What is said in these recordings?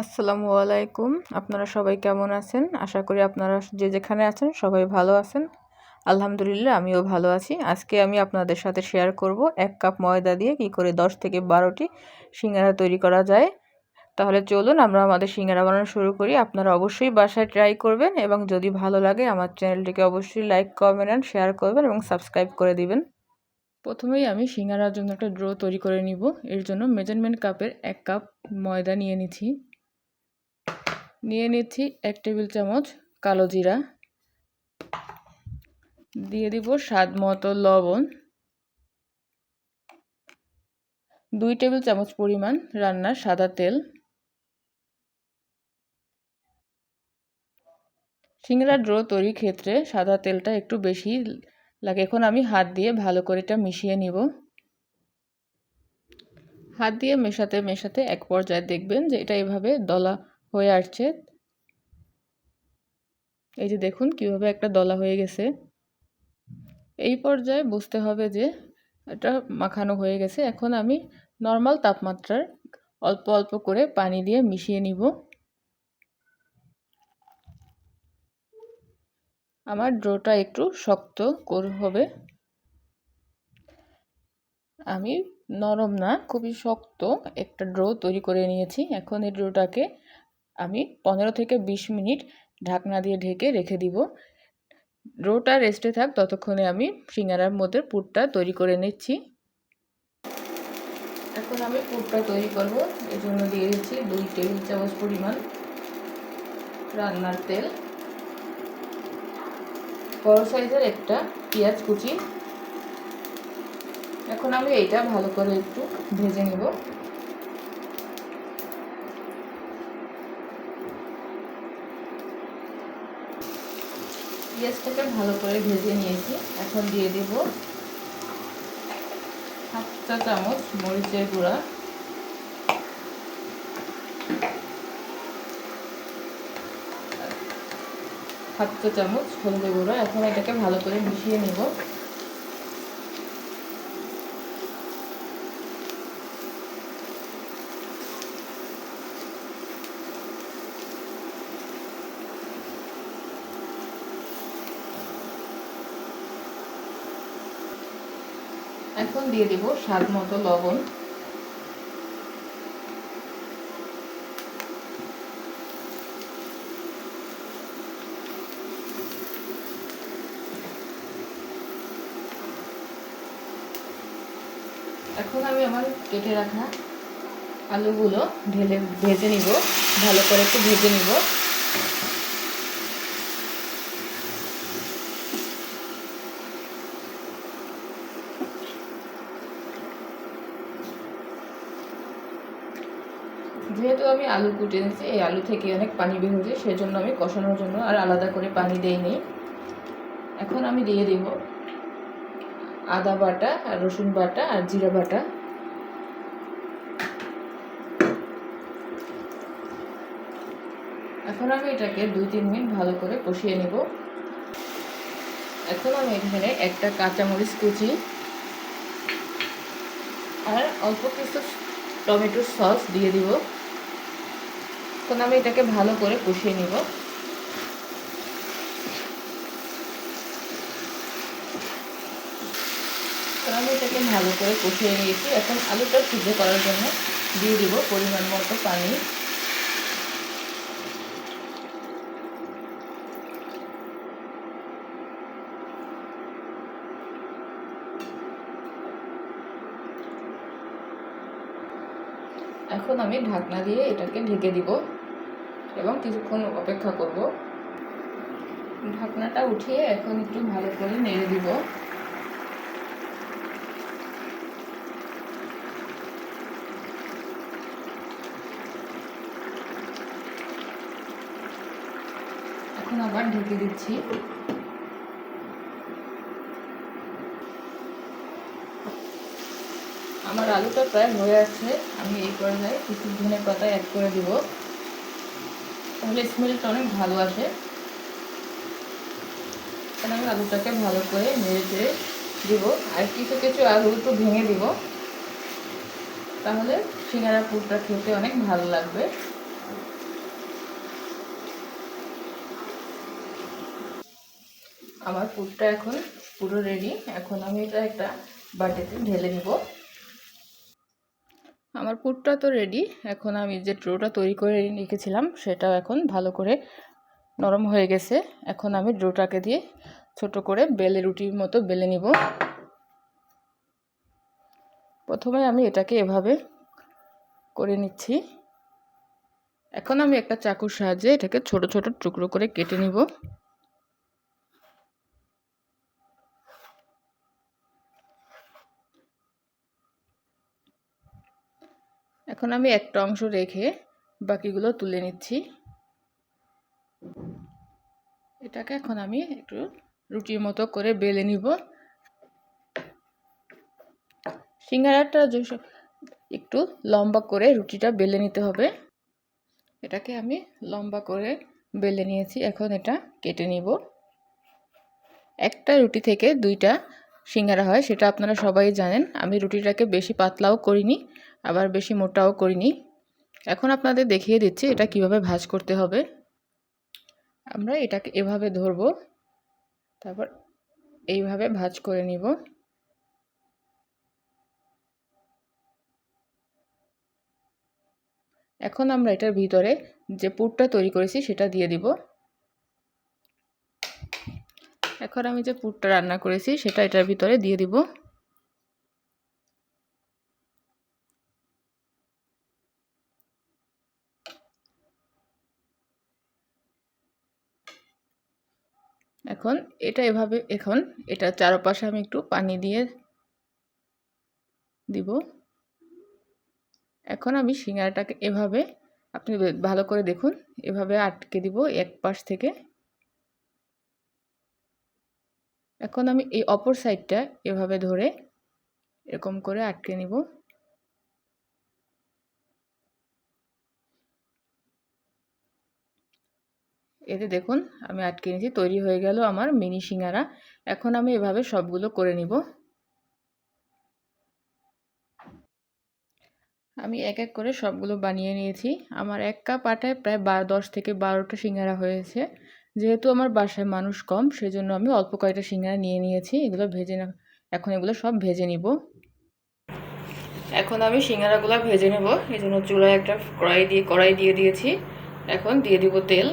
আসসালামু আলাইকুম। আপনারা সবাই কেমন আছেন? আশা করি আপনারা যে যেখানে আছেন সবাই ভালো আছেন। আলহামদুলিল্লাহ, আমিও ভালো আছি। আজকে আমি আপনাদের সাথে শেয়ার করব এক কাপ ময়দা দিয়ে কি করে 10 থেকে বারোটি সিঙ্গারা তৈরি করা যায়। তাহলে চলুন, আমরা আমাদের সিঙ্গারা বানানো শুরু করি। আপনারা অবশ্যই বাসায় ট্রাই করবেন এবং যদি ভালো লাগে, আমার চ্যানেলটিকে অবশ্যই লাইক কমেন্ট অ্যান্ড শেয়ার করবেন এবং সাবস্ক্রাইব করে দিবেন। প্রথমেই আমি সিঙ্গারার জন্য একটা ড্রো তৈরি করে নিব। এর জন্য মেজারমেন্ট কাপের এক কাপ ময়দা নিয়ে নিচ্ছি। নিয়ে নিচ্ছি এক টেবিল চামচ কালো জিরা। দিয়ে দিব স্বাদ মতো লবণ। দুই টেবিল চামচ পরিমাণ রান্নার সাদা তেল। সিঙ্গারা ড্রো তৈরির ক্ষেত্রে সাদা তেলটা একটু বেশি লাগে। এখন আমি হাত দিয়ে ভালো করে এটা মিশিয়ে নিব। হাত দিয়ে মেশাতে মেশাতে এক পর্যায়ে দেখবেন যে এটা এভাবে দলা হয়ে আসছে। এই যে দেখুন কীভাবে একটা দলা হয়ে গেছে। এই পর্যায়ে বুঝতে হবে যে এটা মাখানো হয়ে গেছে। এখন আমি নর্মাল তাপমাত্রার অল্প অল্প করে পানি দিয়ে মিশিয়ে নিব। আমার ড্রোটা একটু শক্ত করে হবে। আমি নরম না, খুবই শক্ত একটা ড্রো তৈরি করে নিয়েছি। এখন এই ড্রোটাকে আমি পনেরো থেকে বিশ মিনিট ঢাকনা দিয়ে ঢেকে রেখে দিব। রোটা রেস্টে থাক, ততক্ষণে আমি সিঙ্গারার মধ্যে পুরটা তৈরি করে নিচ্ছি। এখন আমি পুরটা তৈরি করব, এর জন্য দিয়ে দিচ্ছি দুই টেবিল চামচ পরিমাণ রান্নার তেল। বড় সাইজের একটা পেঁয়াজ কুচি। এখন আমি এইটা ভালো করে একটু ভেজে নেব। পেঁয়াজটাকে ভালো করে ভেজে নিয়েছি। এখন দিয়ে দেব চা চামচ মরিচের গুঁড়া। চা চামচ হলদে গুঁড়া। এখন এটাকে ভালো করে মিশিয়ে নেব। এখন দিয়ে দেব স্বাদ মতো লবণ। এখন আমি আমার কেটে রাখা আলুগুলো ঢেলে ভেজে নিব। ভালো করে একটু ভেজে নিব যেহেতু আমি আলু কুটে নিচ্ছি এই আলু থেকে অনেক পানি বের হয়েছে, সেজন্য আমি কষানোর জন্য আর আলাদা করে পানি দেইনি। এখন আমি দিয়ে দেব আদা বাটা, আর রসুন বাটা, আর জিরা বাটা। এখন আমি এটাকে দুই তিন মিনিট ভালো করে কষিয়ে নেব। এখন আমি এখানে একটা কাঁচামরিচ কুচি আর অল্প কিছু টমেটোর সস দিয়ে দিব। এখন আমি এটাকে ভালো করে কষিয়ে নিব। আমি এটাকে ভালো করে কষিয়ে নিয়েছি। এখন আলুটা সিদ্ধ করার জন্য দিয়ে দিব পরিমাণ মতো পানি। এখন আমি ঢাকনা দিয়ে এটাকে ঢেকে দিব। এবং কিছুক্ষণ অপেক্ষা করব। ঢাকনাটা উঠিয়ে এখন একটু ভালো করে নেড়ে দিব। এখন আবার ঢেকে দিচ্ছি। আমার আলুটা প্রায় হয়ে আছে। আমি এই পর্যায়ে কিছু ধনে পাতা অ্যাড করে দিব। তাহলে স্মেলটা অনেক ভালো আসে। তাহলে আমি আলুটাকে ভালো করে নেড়ে চেড়ে দিব। আর কিছু কিছু আলু একটু ভেঙে দিব। তাহলে সিঙ্গারা পুরটা খেতে অনেক ভালো লাগবে। আমার পুরটা এখন পুরো রেডি এখন আমি এটা একটা বাটিতে ঢেলে নিব। আমার পুরটা তো রেডি এখন আমি যে ড্রোটা তৈরি করে রেখেছিলাম, সেটাও এখন ভালো করে নরম হয়ে গেছে। এখন আমি ড্রোটাকে দিয়ে ছোট করে বেলে রুটির মতো বেলে নিব। প্রথমে আমি এটাকে এভাবে করে নিচ্ছি। এখন আমি একটা চাকুর সাহায্যে এটাকে ছোট ছোট টুকরো করে কেটে নিব। এখন আমি একটা অংশ রেখে বাকিগুলো তুলে নিচ্ছি। এটাকে এখন আমি একটু রুটির মতো করে বেলে নিব। সিঙ্গারাটা একটু লম্বা করে রুটিটা বেলে নিতে হবে। এটাকে আমি লম্বা করে বেলে নিয়েছি, এখন এটা কেটে নিব। একটা রুটি থেকে দুইটা সিঙ্গারা হয়, সেটা আপনারা সবাই জানেন। আমি রুটিটাকে বেশি পাতলাও করিনি আবার বেশি মোটাও করিনি। এখন আপনাদের দেখিয়ে দিচ্ছি এটা কীভাবে ভাজ করতে হবে। আমরা এটাকে এভাবে ধরব, তারপর এইভাবে ভাজ করে নিব। এখন আমরা এটার ভিতরে যে পুরটা তৈরি করেছি সেটা দিয়ে দিব। এখন আমি যে পুরটা রান্না করেছি সেটা এটার ভিতরে দিয়ে দিব। এখন এটা এভাবে, এখন এটা চারপাশে আমি একটু পানি দিয়ে দিব। এখন আমি সিঙ্গারাটাকে এভাবে, আপনি ভালো করে দেখুন, এভাবে আটকে দিব এক পাশ থেকে। এখন আমি এই অপর সাইডটা এভাবে ধরে এরকম করে আটকে নিব। এতে দেখুন, আমি আটকে নিয়েছি, তৈরি হয়ে গেল আমার মিনি সিঙ্গারা। এখন আমি এভাবে সবগুলো করে নিব। আমি এক এক করে সবগুলো বানিয়ে নিয়েছি। আমার এক কাপ আটায় প্রায় বার দশ থেকে বারোটা সিঙ্গারা হয়েছে। যেহেতু আমার বাসায় মানুষ কম, সেজন্য আমি অল্প কয়েকটা সিঙ্গারা নিয়ে নিয়েছি। এগুলো ভেজে না, এখন এগুলো সব ভেজে নিব। এখন আমি সিঙ্গারাগুলো ভেজে নেব। এই জন্য চুলায় একটা কড়াই দিয়ে কড়াই দিয়ে দিয়েছি। এখন দিয়ে দিব তেল।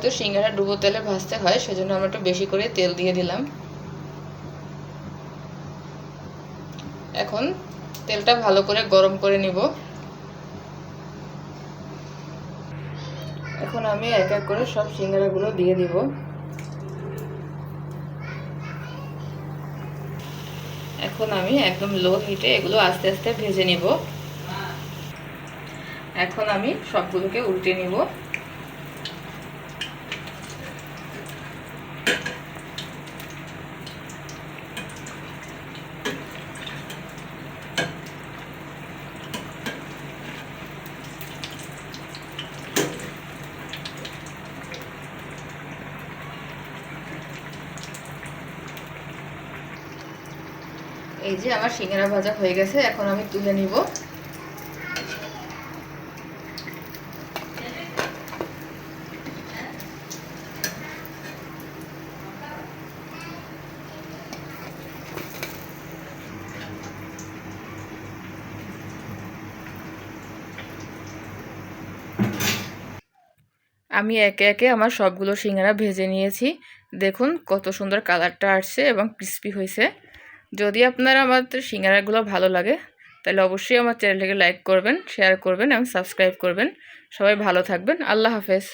যেহেতু সিঙ্গারা ডুবো তেলে ভাজতে হয়, সেজন্য আমরা একটু বেশি করে তেল দিয়ে দিলাম। এখন তেলটা ভালো করে গরম করে নিব। এখন আমি এক এক করে সব সিঙ্গারাগুলো দিয়ে দিব। এখন আমি একদম লো হিটে এগুলো আস্তে আস্তে ভেজে নিব। এখন আমি সবগুলোকে উল্টে নিব। যে আমার সিঙ্গারা ভাজা হয়ে গেছে, এখন আমি তুলে নিব। আমি একে একে আমার সবগুলো সিঙ্গারা ভেজে নিয়েছি। দেখুন কত সুন্দর কালারটা আসছে এবং ক্রিস্পি হয়েছে। যদি আপনারা আমার সিঙ্গারাগুলো ভালো লাগে, তাহলে অবশ্যই আমার চ্যানেলটাকে লাইক করবেন, শেয়ার করবেন এবং সাবস্ক্রাইব করবেন। সবাই ভালো থাকবেন। আল্লাহ হাফেজ।